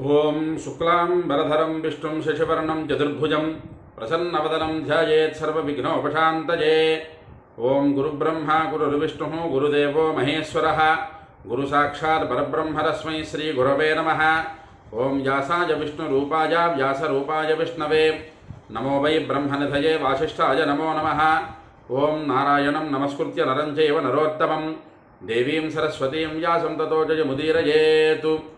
ओं शुक्लां बलधरं विष्णुं शशिवर्णं चतुर्भुजं प्रसन्नवदनं ध्यायेत् सर्वविघ्नोपशान्तये। ॐ गुरुब्रह्मा, गुरुर्विष्णुः, गुरुदेवो महेश्वरः। गुरुसाक्षात् परब्रह्मरस्मै श्रीगुरवे नमः। ॐ व्यासाय विष्णुरूपाय, व्यासरूपाय विष्णवे। नमो वै ब्रह्मनिधये वासिष्ठाय नमो नमः। ॐ नारायणं नमस्कृत्य नरं चैव नरोत्तमं। देवीं सरस्वतीं व्यासं ततो जयमुदीरयेतु।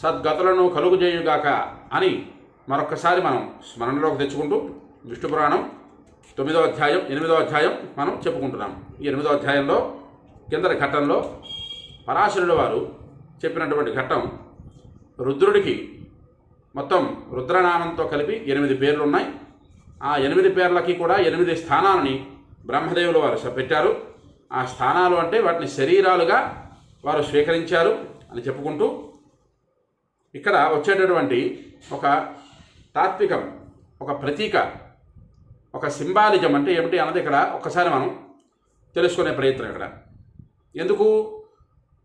సద్గతులను కలుగుజేయుగాక అని మరొక్కసారి మనం స్మరణలోకి తెచ్చుకుంటూ విష్ణు పురాణం తొమ్మిదో అధ్యాయం ఎనిమిదో అధ్యాయం మనం చెప్పుకుంటున్నాం. ఈ ఎనిమిదో అధ్యాయంలో కిందటి ఘట్టంలో పరాశరుడు వారు చెప్పినటువంటి ఘట్టం రుద్రుడికి మొత్తం రుద్రనామంతో కలిపి ఎనిమిది పేర్లు ఉన్నాయి ఆ ఎనిమిది పేర్లకి కూడా ఎనిమిది స్థానాలని బ్రహ్మదేవులు వారు పెట్టారు. ఆ స్థానాలు అంటే వాటిని శరీరాలుగా వారు స్వీకరించారు అని చెప్పుకుంటూ ఇక్కడ వచ్చేటటువంటి ఒక తాత్వికం ఒక ప్రతీక ఒక సింబాలిజం అంటే ఏమిటి అన్నది ఇక్కడ ఒక్కసారి మనం తెలుసుకునే ప్రయత్నం ఇక్కడ. ఎందుకు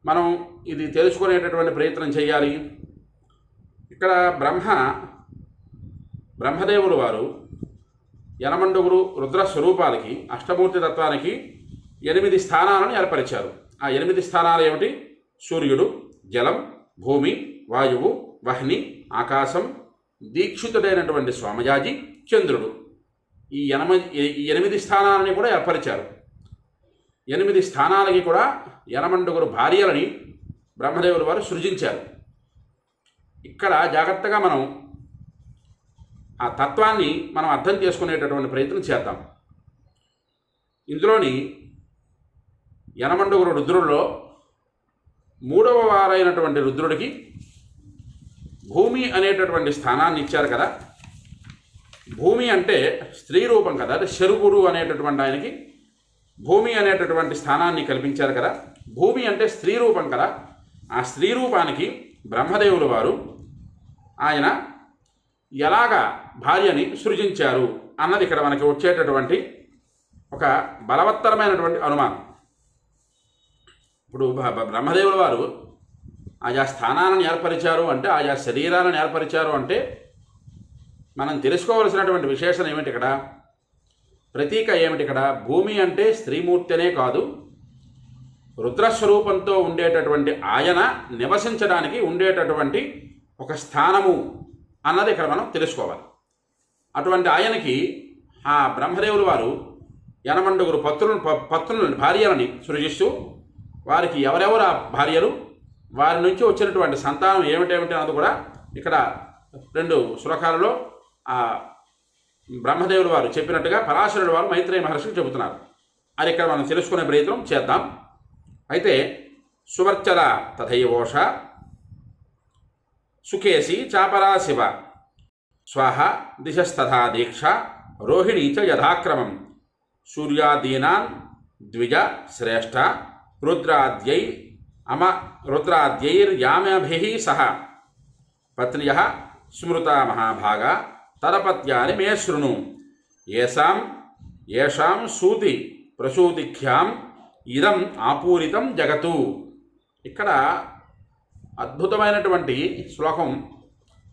మనం ఇది తెలుసుకునేటటువంటి ప్రయత్నం చేయాలి? ఇక్కడ బ్రహ్మ బ్రహ్మదేవులు వారు యనమండుగురు రుద్ర స్వరూపాలకి అష్టమూర్తి తత్వానికి ఎనిమిది స్థానాలను ఏర్పరిచారు. ఆ ఎనిమిది స్థానాలు ఏమిటి? సూర్యుడు జలం భూమి వాయువు వహ్ని ఆకాశం దీక్షితుడైనటువంటి స్వామయాజి చంద్రుడు. ఈ ఎనమ ఎనిమిది స్థానాలని కూడా ఏర్పరిచారు. ఎనిమిది స్థానాలకి కూడా యనమండుగురు భార్యలని బ్రహ్మదేవుల వారు సృజించారు. ఇక్కడ జాగ్రత్తగా మనం ఆ తత్వాన్ని మనం అర్థం చేసుకునేటటువంటి ప్రయత్నం చేద్దాం. ఇందులోని యనమండుగురు రుద్రుల్లో మూడవ వారైనటువంటి రుద్రుడికి భూమి అనేటటువంటి స్థానాన్ని ఇచ్చారు కదా. భూమి అంటే స్త్రీ రూపం కదా అంటే శరుగుడు అనేటటువంటి ఆయనకి భూమి అనేటటువంటి స్థానాన్ని కల్పించారు కదా. భూమి అంటే స్త్రీ రూపం కదా. ఆ స్త్రీ రూపానికి బ్రహ్మదేవులు వారు ఆయన ఎలాగా భార్యని సృజించారు అన్నది ఇక్కడ మనకి వచ్చేటటువంటి ఒక బలవత్తరమైనటువంటి అనుమానం. ఇప్పుడు బ్రహ్మదేవుల వారు ఆయా స్థానాలను ఏర్పరిచారు అంటే ఆయా శరీరాలను ఏర్పరిచారు అంటే మనం తెలుసుకోవలసినటువంటి విశేషం ఏమిటి ఇక్కడ? ప్రతీక ఏమిటి ఇక్కడ? భూమి అంటే స్త్రీమూర్తినే కాదు రుద్రస్వరూపంతో ఉండేటటువంటి ఆయన నివసించడానికి ఉండేటటువంటి ఒక స్థానము అన్నది ఇక్కడ మనం తెలుసుకోవాలి. అటువంటి ఆయనకి ఆ బ్రహ్మదేవులు వారు యనమండుగురు పత్రులను ప- పత్రులను భార్యలని సృజిస్తూ వారికి ఎవరెవరు ఆ భార్యలు? వారి నుంచి వచ్చినటువంటి సంతానం ఏమిటేమిటి అన్నది కూడా ఇక్కడ రెండు శ్లోకాలలో ఆ బ్రహ్మదేవుడు వారు చెప్పినట్టుగా పరాశరుడు వారు మైత్రేయ మహర్షులు చెబుతున్నారు. అది ఇక్కడ మనం తెలుసుకునే ప్రయత్నం చేద్దాం. అయితే సువర్చర తథైవోష సుకేసి చాపరా శివ స్వాహ దిశస్తథా దీక్ష రోహిణీ చ యథాక్రమం సూర్యాదీనాన్ ద్విజ శ్రేష్ఠ రుద్రాద్యై అమ రుద్రాద్యైర్యామభిः సహ. పత్న్య స్మృతా మహాభాగా తరపత్యాని మే శృణు. ఏషాం ఏషాం సూతి ప్రసూతిఖ్యాం ఇదం ఆపూరితం జగతు. ఇక్కడ అద్భుతమైనటువంటి శ్లోకం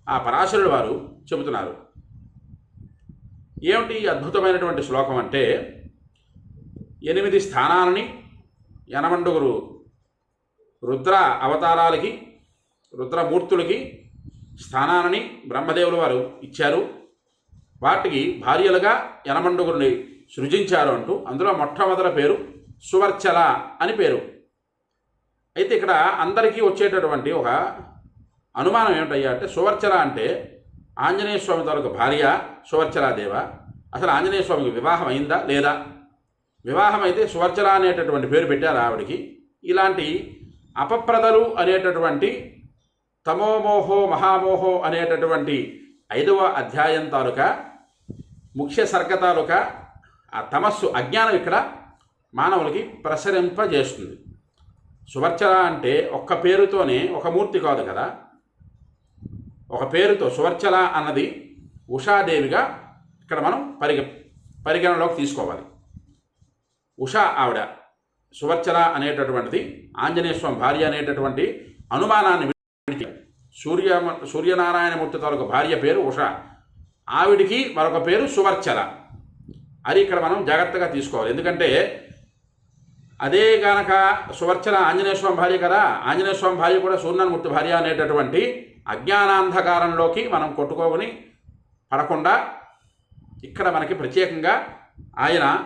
ఆ పరాశరుడు వారు చెబుతున్నారు. ఏమిటి అద్భుతమైనటువంటి శ్లోకం అంటే ఎనిమిది స్థానాలని యనమండుగురు రుద్ర అవతారాలకి రుద్రమూర్తులకి స్థానాలని బ్రహ్మదేవులు వారు ఇచ్చారు. వాటికి భార్యలుగా యనమండుగురిని సృజించారు అంటూ అందులో మొట్టమొదటి పేరు సువర్చల అని పేరు. అయితే ఇక్కడ అందరికీ వచ్చేటటువంటి ఒక అనుమానం ఏమిటయ్యా అంటే సువర్చల అంటే ఆంజనేయ స్వామి తాలూకు భార్య సువర్చలాదేవ. అసలు ఆంజనేయ స్వామికి వివాహం అయిందా లేదా? వివాహం అయితే సువర్చల అనేటటువంటి పేరు పెట్టారు ఆవిడికి. ఇలాంటి అపప్రదలు అనేటటువంటి తమోమోహో మహామోహో అనేటటువంటి ఐదవ అధ్యాయం తాలూక ముఖ్య సర్గ తాలూక ఆ తమస్సు అజ్ఞానం ఇక్కడ మానవులకి ప్రసరింపజేస్తుంది. సువర్చల అంటే ఒక్క పేరుతోనే ఒక మూర్తి కాదు కదా. ఒక పేరుతో సువర్చల అన్నది ఉషాదేవిగా ఇక్కడ మనం పరిగ పరిగణలోకి తీసుకోవాలి. ఉషా ఆవిడ సువర్చన అనేటటువంటిది ఆంజనేయ స్వామి భార్య అనేటటువంటి అనుమానాన్ని విడిచి సూర్య సూర్యనారాయణమూర్తి తాలూకు భార్య పేరు ఉష. ఆవిడికి మరొక పేరు సువర్చన. అది ఇక్కడ మనం జాగ్రత్తగా తీసుకోవాలి. ఎందుకంటే అదే గనక సువర్చన ఆంజనేయ స్వామి భార్య కదా ఆంజనేయ స్వామి భార్య కూడా సూర్యనారాయణమూర్తి భార్య అనేటటువంటి అజ్ఞానాంధకారంలోకి మనం కొట్టుకోని పడకుండా ఇక్కడ మనకి ప్రత్యేకంగా ఆయన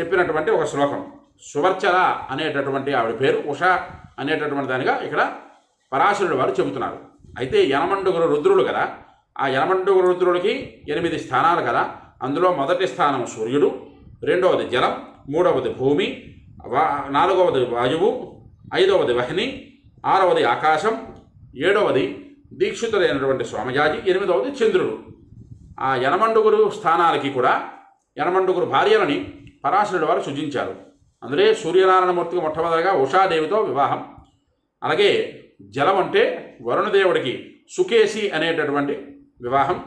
చెప్పినటువంటి ఒక శ్లోకం. సువర్చల అనేటటువంటి ఆవిడ పేరు ఉష అనేటటువంటి దానిగా ఇక్కడ పరాశరుడు వారు చెబుతున్నారు. అయితే యనమండుగురు రుద్రులు కదా ఆ యనమండుగురు రుద్రుడికి ఎనిమిది స్థానాలు కదా. అందులో మొదటి స్థానం సూర్యుడు రెండవది జలం మూడవది భూమి వా- నాలుగవది వాయువు ఐదవది వహిని ఆరవది ఆకాశం ఏడవది దీక్షితులైనటువంటి స్వామిజాజి ఎనిమిదవది చంద్రుడు. ఆ యనమండుగురు స్థానాలకి కూడా యనమండుగురు భార్యలని పరాశరుడు వారు సృజించారు అందులో సూర్యనారాయణమూర్తికి మొట్టమొదటిగా ఉషాదేవితో వివాహం. అలాగే జలం అంటే వరుణదేవుడికి సుకేసి అనేటటువంటి వివాహం.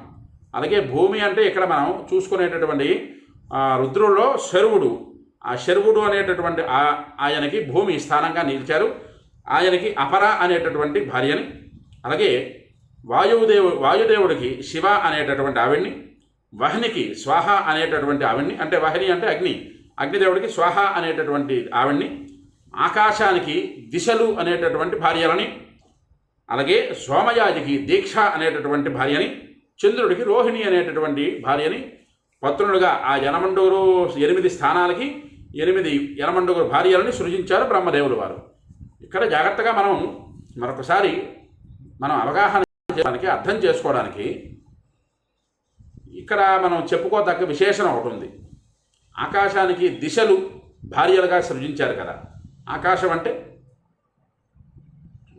అలాగే భూమి అంటే ఇక్కడ మనం చూసుకునేటటువంటి ఆ, రుద్రుల్లో శరువుడు. ఆ శరువుడు అనేటటువంటి ఆయనకి భూమి స్థానంగా నిలిచారు. ఆయనకి అపర అనేటటువంటి భార్యని. అలాగే వాయుదేవు వాయుదేవుడికి శివ అనేటటువంటి ఆవిడ్ని. వహనికి స్వాహ అనేటటువంటి ఆవిడ్ని. అంటే వహని అంటే అగ్ని. అగ్నిదేవుడికి స్వాహ అనేటటువంటి ఆవిడ్ని ఆకాశానికి దిశలు అనేటటువంటి భార్యలని అలాగే సోమయాజికి దీక్ష అనేటటువంటి భార్యని చంద్రుడికి రోహిణి అనేటటువంటి భార్యని పత్రునుడుగా ఆ యనమండూరు ఎనిమిది స్థానాలకి ఎనిమిది యనమండూరు భార్యలని సృజించారు బ్రహ్మదేవులు వారు. ఇక్కడ జాగ్రత్తగా మనం మరొకసారి మనం అవగాహన చేయడానికి అర్థం చేసుకోవడానికి ఇక్కడ మనం చెప్పుకోదగ్గ విశేషణం ఒకటి ఉంది. ఆకాశానికి దిశలు భార్యలుగా సృజించారు కదా. ఆకాశం అంటే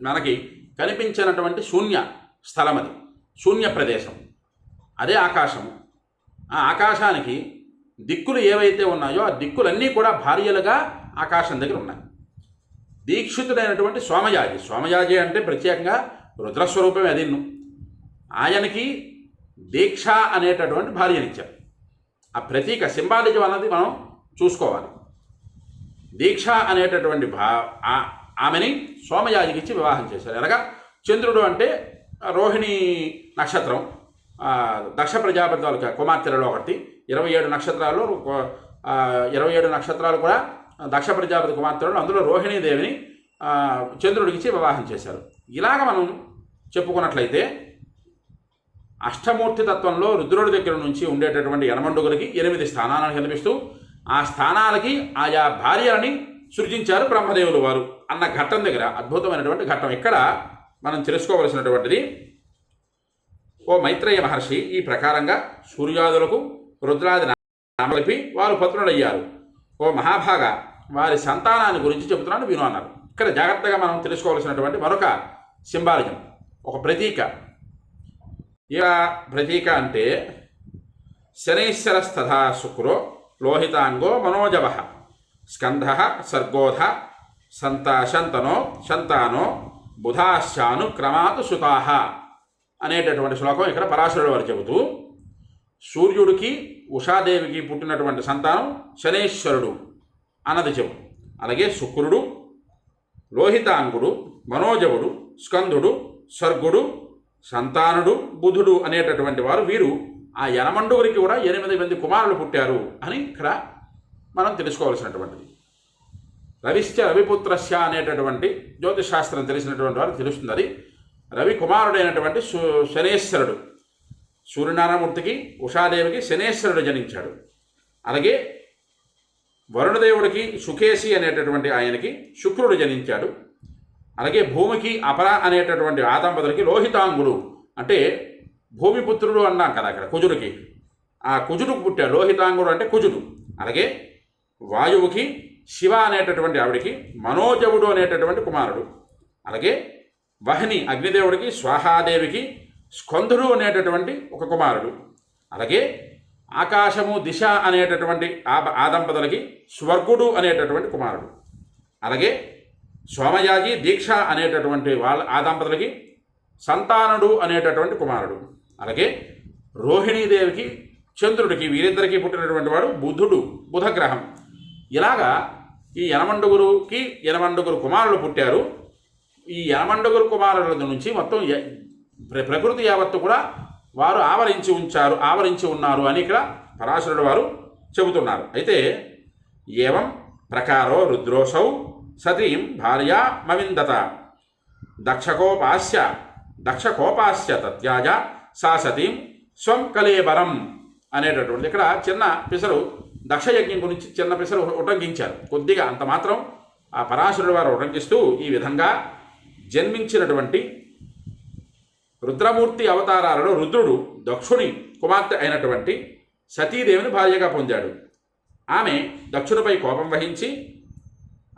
మనకి కనిపించినటువంటి శూన్య స్థలం అది శూన్య ప్రదేశం. అదే ఆకాశము. ఆ ఆకాశానికి దిక్కులు ఏవైతే ఉన్నాయో ఆ దిక్కులన్నీ కూడా భార్యలుగా ఆకాశం దగ్గర ఉన్నాయి. దీక్షితుడైనటువంటి సోమయాజి సోమయాజి అంటే ప్రత్యేకంగా రుద్రస్వరూపమే అదిన్ను ఆయనకి దీక్ష అనేటటువంటి భార్యనిచ్చారు. ఆ ప్రతీక సింబాలిజం అన్నది మనం చూసుకోవాలి. దీక్ష అనేటటువంటి భా ఆ- ఆమెని సోమయాజికి ఇచ్చి వివాహం చేశారు. అనగా చంద్రుడు అంటే రోహిణి నక్షత్రం దక్ష ప్రజాపతి వాళ్ళ కుమార్తెలలో ఒకటి ఇరవై ఏడు నక్షత్రాలు ఇరవై ఏడు నక్షత్రాలు కూడా దక్ష ప్రజాపతి కుమార్తెలు అందులో రోహిణీదేవిని చంద్రుడికి ఇచ్చి వివాహం చేశారు. ఇలాగ మనం చెప్పుకున్నట్లయితే అష్టమూర్తి తత్వంలో రుద్రుడి దగ్గర నుంచి ఉండేటటువంటి యనమండుగులకి ఎనిమిది స్థానాలను కనిపిస్తూ ఆ స్థానాలకి ఆయా భార్యలని సృజించారు బ్రహ్మదేవులు వారు అన్న ఘట్టం దగ్గర. అద్భుతమైనటువంటి ఘట్టం. ఇక్కడ మనం తెలుసుకోవలసినటువంటిది ఓ మైత్రేయ మహర్షి ఈ ప్రకారంగా సూర్యాదులకు రుద్రాది నామలిపి వారు పత్రులయ్యారు ఓ మహాభాగ వారి సంతానాన్ని గురించి చెబుతున్నాను విను అన్నారు ఇక్కడ జాగ్రత్తగా మనం తెలుసుకోవాల్సినటువంటి మరొక సింబాలిజం ఒక ప్రతీక. ఇలా ప్రతీక అంటే శనైశ్వరస్తథా శుక్రో లోహితాంగో మనోజవ స్కంధ సర్గోధ సంత శంతనో శంతానో బుధాశ్చాను క్రమాత్ సుతాహ అనేటటువంటి శ్లోకం ఇక్కడ పరాశరుడు వారు చెబుతూ సూర్యుడికి ఉషాదేవికి పుట్టినటువంటి సంతానం శనేశ్వరుడు అన్నది చెబు అలాగే శుక్రుడు లోహితాంగుడు మనోజవుడు స్కందుడు సర్గుడు సంతానుడు బుధుడు అనేటటువంటి వారు వీరు ఆ యనమండూరికి కూడా ఎనిమిది మంది కుమారులు పుట్టారు అని ఇక్కడ మనం తెలుసుకోవాల్సినటువంటిది. రవిశ్చ రవిపుత్రస్య అనేటటువంటి జ్యోతిష్ శాస్త్రం తెలిసినటువంటి వారు తెలుస్తుంది. అది రవి కుమారుడైనటువంటి సు శనేశ్వరుడు. సూర్యనారాయణమూర్తికి ఉషాదేవికి శనేశ్వరుడు జనించాడు. అలాగే వరుణదేవుడికి సుఖేశి అనేటటువంటి ఆయనకి శుక్రుడు జనించాడు. అలాగే భూమికి అపర అనేటటువంటి ఆ లోహితాంగుడు అంటే భూమిపుత్రుడు అన్నాం కదా అక్కడ కుజుడికి. ఆ కుజుడుకు పుట్టాడు. లోహితాంగుడు అంటే కుజుడు. అలాగే వాయువుకి శివ అనేటటువంటి ఆవిడికి మనోజవుడు అనేటటువంటి కుమారుడు. అలాగే వహ్ని అగ్నిదేవుడికి స్వాహాదేవికి స్కందుడు అనేటటువంటి ఒక కుమారుడు. అలాగే ఆకాశము దిశ అనేటటువంటి ఆ ఆ దంపతులకి స్వర్గుడు అనేటటువంటి కుమారుడు. అలాగే సోమయాజి దీక్ష అనేటటువంటి వాళ్ళ ఆ దంపతులకి సంతానుడు అనేటటువంటి కుమారుడు. అలాగే రోహిణీదేవికి చంద్రుడికి వీరిద్దరికీ పుట్టినటువంటి వాడు బుధుడు బుధగ్రహం. ఇలాగా ఈ యనమండుగురుకి యనమండుగురు కుమారులు పుట్టారు. ఈ యనమండుగురు కుమారుల నుంచి మొత్తం ప్రకృతి యావత్తు కూడా వారు ఆవరించి ఉంచారు ఆవరించి ఉన్నారు అని ఇక్కడ పరాశరుడు వారు చెబుతున్నారు. అయితే ఏవం ప్రకారో రుద్రోసౌ సతీం భార్యా మవిందత. దక్షకోపాస్య దక్షకోపాస్య తత్యాజ సా సతీం స్వం కలేబరం అనేటటువంటి ఇక్కడ చిన్న పిసరు దక్షయజ్ఞం గురించి చిన్న పిసరు ఉటంకించారు. కొద్దిగా అంత మాత్రం ఆ పరాశరుడు వారు ఉటంకిస్తూ ఈ విధంగా జన్మించినటువంటి రుద్రమూర్తి అవతారాలలో రుద్రుడు దక్షుని కుమార్తె అయినటువంటి సతీదేవిని భార్యగా పొందాడు. ఆమె దక్షునిపై కోపం వహించి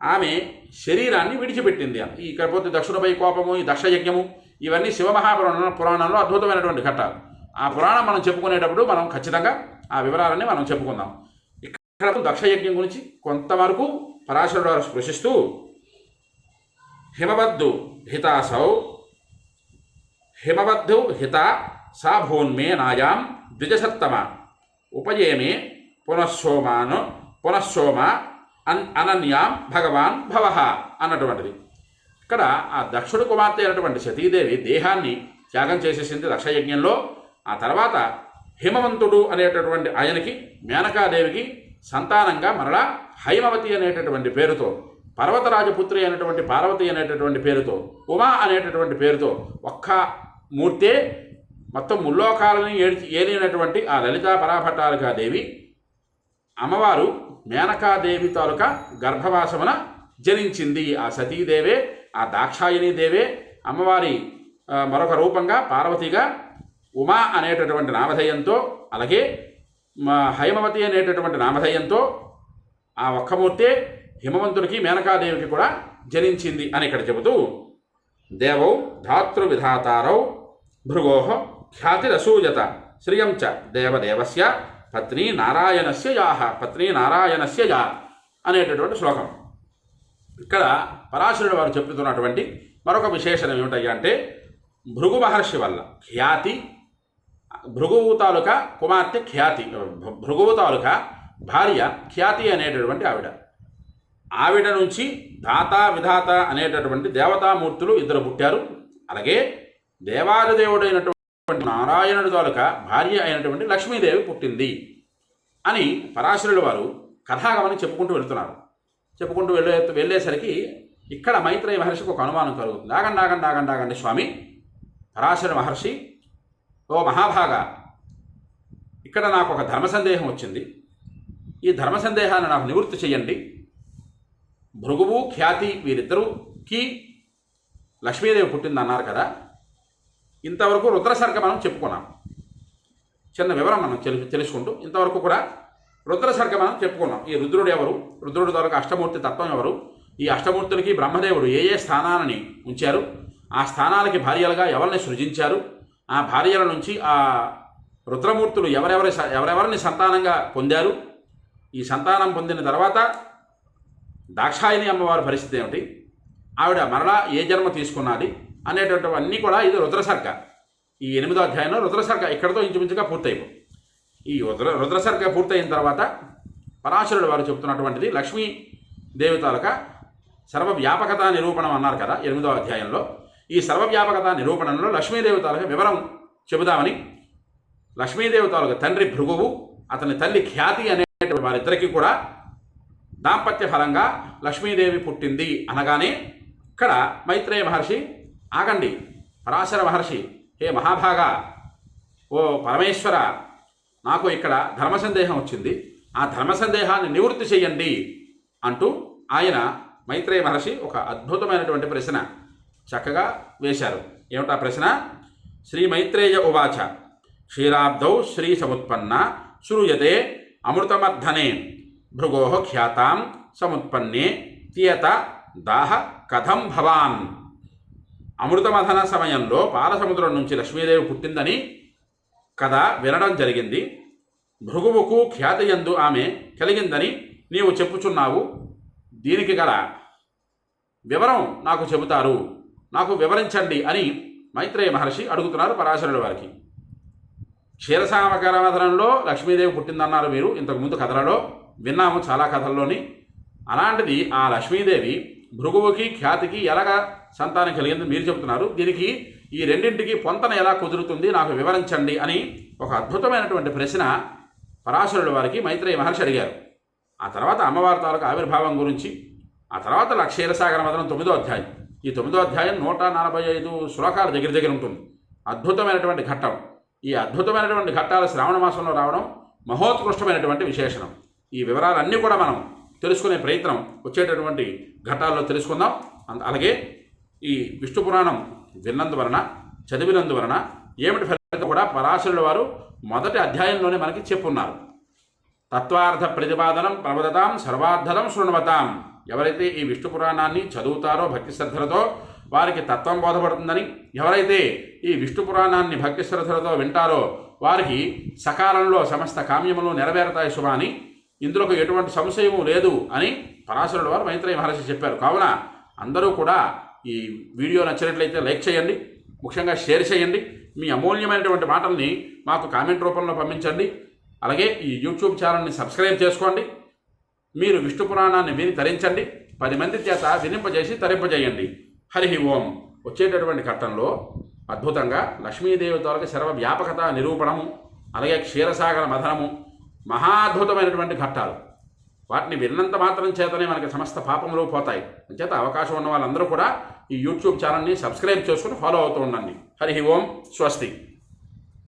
ఆమె శరీరాన్ని విడిచిపెట్టింది ఈ ఇకపోతే దక్షుణపై కోపము ఈ దక్షయజ్ఞము ఇవన్నీ శివమహాపురాణ పురాణంలో అద్భుతమైనటువంటి ఘట్టాలు. ఆ పురాణం మనం చెప్పుకునేటప్పుడు మనం ఖచ్చితంగా ఆ వివరాలన్నీ మనం చెప్పుకుందాం. ఇక్కడ దక్షయజ్ఞం గురించి కొంతవరకు పరాశరుడు వారు స్పృశిస్తూ హిమవద్దు హితాసౌ హిమవద్ధు హిత సా భూన్మే నాయాం ద్విజసత్తమ ఉపయేమే పునఃసోమాను పునఃసోమ అన్ అనన్యాం భగవాన్ భవ అన్నటువంటిది. ఇక్కడ ఆ దక్షుడు కుమార్తె అయినటువంటి సతీదేవి దేహాన్ని త్యాగం చేసేసింది దక్షయజ్ఞంలో ఆ తర్వాత హిమవంతుడు అనేటటువంటి ఆయనకి మేనకాదేవికి సంతానంగా మరలా హైమవతి అనేటటువంటి పేరుతో పర్వతరాజపుత్రి అయినటువంటి పార్వతి అనేటటువంటి పేరుతో ఉమా అనేటటువంటి పేరుతో ఒక్క మూర్తే మొత్తం ముల్లోకాలని ఏడిచి ఏలినటువంటి ఆ లలితా పరాభట్టారకా దేవి అమ్మవారు మేనకాదేవి తాలూకా గర్భవాసమున జనించింది. ఆ సతీదేవే ఆ దాక్షాయణీ దేవే అమ్మవారి మరొక రూపంగా పార్వతిగా ఉమా అనేటటువంటి నామధేయంతో అలాగే హైమవతి అనేటటువంటి నామధేయంతో ఆ ఒక్కమూర్తే హిమవంతుడికి మేనకాదేవికి కూడా జనించింది అని ఇక్కడ చెబుతూ దేవౌ ధాతృవిధాతారౌ భృగోహ ఖ్యాతిరసూయత శ్రియం చ దేవదేవస్య పత్ని నారాయణస్య యాహ పత్ని నారాయణస్య యా అనేటటువంటి శ్లోకం. ఇక్కడ పరాశరుడు వారు చెప్తున్నటువంటి మరొక విశేషణం ఏమిటయ్యా అంటే భృగు మహర్షి వల్ల ఖ్యాతి భృగువు తాలూకా కుమార్తె ఖ్యాతి భృగువు తాలూకా భార్య ఖ్యాతి అనేటటువంటి ఆవిడ. ఆవిడ నుంచి దాత విధాత అనేటటువంటి దేవతామూర్తులు ఇద్దరు పుట్టారు. అలాగే దేవాలదేవుడైనటువంటి నారాయణుడి తాలూకా భార్య అయినటువంటి లక్ష్మీదేవి పుట్టింది అని పరాశరుల వారు కథాగమని చెప్పుకుంటూ వెళ్తున్నారు. చెప్పుకుంటూ వెళ్ళే వెళ్ళేసరికి ఇక్కడ మైత్రేయ మహర్షికి ఒక అనుమానం కలుగుతుంది. ఆగండి ఆగండి ఆగండి ఆగండి స్వామి. పరాశర మహర్షి ఓ మహాభాగ ఇక్కడ నాకు ఒక ధర్మ సందేహం వచ్చింది. ఈ ధర్మ సందేహాన్ని నాకు నివృత్తి చేయండి భృగువు ఖ్యాతి వీరిద్దరూ కి లక్ష్మీదేవి పుట్టింది అన్నారు కదా. ఇంతవరకు రుద్రసర్గ మనం చెప్పుకున్నాం. చిన్న వివరం మనం తెలు తెలుసుకుంటూ ఇంతవరకు కూడా రుద్రసర్గ మనం చెప్పుకున్నాం. ఈ రుద్రుడు ఎవరు? రుద్రుడు ద్వారా అష్టమూర్తి తత్వం ఎవరు? ఈ అష్టమూర్తులకి బ్రహ్మదేవుడు ఏ ఏ స్థానాలని ఉంచారు? ఆ స్థానాలకి భార్యలుగా ఎవరిని సృజించారు? ఆ భార్యల నుంచి ఆ రుద్రమూర్తులు ఎవరెవరి ఎవరెవరిని సంతానంగా పొందారు? ఈ సంతానం పొందిన తర్వాత దాక్షాయిని అమ్మవారి పరిస్థితి ఏమిటి? ఆవిడ మరలా ఏ జన్మ తీసుకున్నది? అనేటటువంటివన్నీ కూడా ఇది రుద్రసర్గ ఈ ఎనిమిదో అధ్యాయంలో రుద్రసర్గ ఇక్కడతో ఇంచుమించుగా పూర్తయిపో. ఈ రుద్ర రుద్రసర్గ పూర్తయిన తర్వాత పరాశరుడు వారు చెబుతున్నటువంటిది లక్ష్మీ దేవి తాలూకా సర్వవ్యాపకత నిరూపణం అన్నారు కదా ఎనిమిదో అధ్యాయంలో. ఈ సర్వవ్యాపకత నిరూపణంలో లక్ష్మీదేవి తాలూక వివరం చెబుదామని లక్ష్మీదేవి తాలూకా తండ్రి భృగువు అతని తల్లి ఖ్యాతి అనేటువంటి వారిద్దరికీ కూడా దాంపత్య ఫలంగా లక్ష్మీదేవి పుట్టింది అనగానే ఇక్కడ మైత్రేయ మహర్షి ఆగండి. పరాశర మహర్షి హే మహాభాగా ఓ పరమేశ్వర నాకు ఇక్కడ ధర్మ సందేహం వచ్చింది. ఆ ధర్మ సందేహాన్ని నివృత్తి చేయండి అంటూ ఆయన మైత్రేయ మహర్షి ఒక అద్భుతమైనటువంటి ప్రశ్న చక్కగా వేశారు. ఏమిటా ప్రశ్న? శ్రీ మైత్రేయ ఉవాచ క్షీరాబ్దౌ శ్రీ సముత్పన్న శ్రూయతే అమృతమర్ధనే భృగో ఖ్యాతాం సముత్పన్నే తియత దాహ కథం భవాన్. అమృతమథన సమయంలో పాలసముద్రం నుంచి లక్ష్మీదేవి పుట్టిందని కథ వినడం జరిగింది. భృగువుకు ఖ్యాతియందు ఆమె కలిగిందని నీవు చెప్పుచున్నావు. దీనికి గల వివరం నాకు చెబుతారు. నాకు వివరించండి అని మైత్రేయ మహర్షి అడుగుతున్నారు పరాశరుడి వారికి. క్షీరసామకరమధనంలో లక్ష్మీదేవి పుట్టిందన్నారు మీరు ఇంతకుముందు కథలలో. విన్నాము చాలా కథల్లోని. అలాంటిది ఆ లక్ష్మీదేవి భృగువుకి ఖ్యాతికి ఎలాగ సంతానం కలిగింది మీరు చెబుతున్నారు. దీనికి ఈ రెండింటికి పొంతన ఎలా కుదురుతుంది నాకు వివరించండి అని ఒక అద్భుతమైనటువంటి ప్రశ్న పరాశరుల వారికి మైత్రేయ మహర్షి అడిగారు. ఆ తర్వాత అమ్మవారి తాలూకు ఆవిర్భావం గురించి ఆ తర్వాత లక్షీరసాగర మదనం తొమ్మిదో అధ్యాయం. ఈ తొమ్మిదో అధ్యాయం నూట నలభై ఐదు శ్లోకాల దగ్గర దగ్గర ఉంటుంది. అద్భుతమైనటువంటి ఘట్టం. ఈ అద్భుతమైనటువంటి ఘట్టాలు శ్రావణ మాసంలో రావడం మహోత్కృష్టమైనటువంటి విశేషణం. ఈ వివరాలన్నీ కూడా మనం తెలుసుకునే ప్రయత్నం వచ్చేటటువంటి ఘటాల్లో తెలుసుకుందాం. అంత- అలాగే ఈ విష్ణు పురాణం విన్నందువలన చదివినందువలన ఏమిటి ఫలితం కూడా పరాశరుల వారు మొదటి అధ్యాయంలోనే మనకి చెప్పున్నారు. తత్వార్థ ప్రతిపాదనం ప్రవదతాం సర్వార్థదం శృణవతాం. ఎవరైతే ఈ విష్ణు పురాణాన్ని చదువుతారో భక్తి శ్రద్ధలతో వారికి తత్వం బోధపడుతుందని ఎవరైతే ఈ విష్ణు పురాణాన్ని భక్తి శ్రద్ధలతో వింటారో వారికి సకాలంలో సమస్త కామ్యములు నెరవేరుతాయి శుభ అని ఇందులో ఎటువంటి సంశయము లేదు అని పరాశరుడు వారు మైత్రేయ మహర్షి చెప్పారు. కావున అందరూ కూడా ఈ వీడియో నచ్చినట్లయితే లైక్ చేయండి ముఖ్యంగా షేర్ చేయండి మీ అమూల్యమైనటువంటి మాటల్ని మాకు కామెంట్ రూపంలో పంపించండి అలాగే ఈ యూట్యూబ్ ఛానల్ని సబ్స్క్రైబ్ చేసుకోండి మీరు విష్ణు పురాణాన్ని విని తరించండి పది మంది చేత వినింపజేసి తరింపజేయండి. హరి ఓం. వచ్చేటటువంటి ఘట్టంలో అద్భుతంగా లక్ష్మీదేవి తాలూకు సర్వ వ్యాపకత నిరూపణము అలాగే క్షీరసాగర మథనము మహాద్భుతమైనటువంటి ఘట్టాలు. వాటిని విన్నంత మాత్రం చేతనే మనకి సమస్త పాపంలో పోతాయి. అంచేత అవకాశం ఉన్న వాళ్ళందరూ కూడా ఈ యూట్యూబ్ ఛానల్ని సబ్స్క్రైబ్ చేసుకుని ఫాలో అవుతూ ఉండండి. హరి ఓం స్వస్తి.